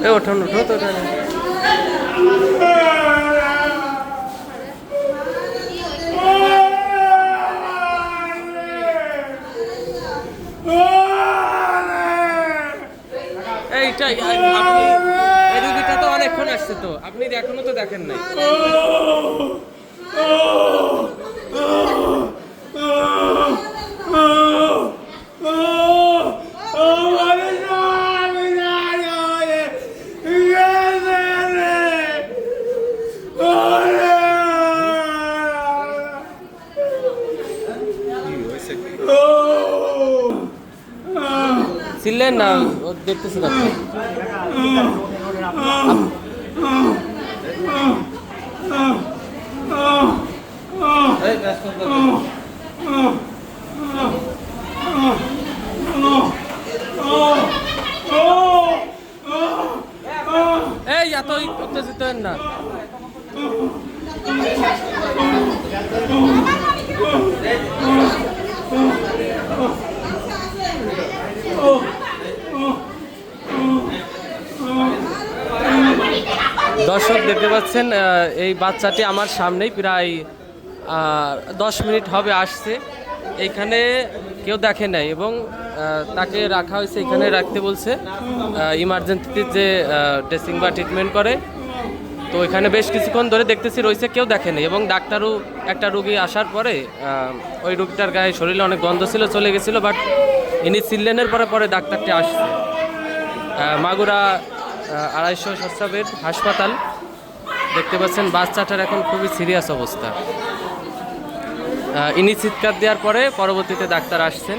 এ, ওঠো তো ওঠান। এইটা আপনি, এই তো অনেকক্ষণ আসছে তো আপনি এখনও তো দেখেন নাই ছিলেন না? ও দেখতেছেন আপনি এই এত উত্তেজিত হন না। দর্শক দেখতে পাচ্ছেন এই বাচ্চাটি আমার সামনেই প্রায় দশ মিনিট হবে আসছে। এইখানে কেউ দেখে নাই এবং তাকে রাখা হয়েছে, এখানে রাখতে বলছে ইমার্জেন্সিতে যে ড্রেসিং বা ট্রিটমেন্ট করে। তো এখানে বেশ কিছুক্ষণ ধরে দেখতেছি, রয়েছে, কেউ দেখেনি এবং ডাক্তারও একটা রুগী আসার পরে ওই রুগীটার গায়ে শরীরে অনেক গন্ধ ছিল, চলে গেছিল বাট ইনি চিল্লেনের পরে পরে ডাক্তারটি আসছে। মাগুরা আড়াইশো সস্তা বেড হাসপাতাল। দেখতে পাচ্ছেন, বাচ্চাটার এখন খুবই সিরিয়াস অবস্থা। ইনি চিৎকার দেওয়ার পরে পরবর্তীতে ডাক্তার আসছেন।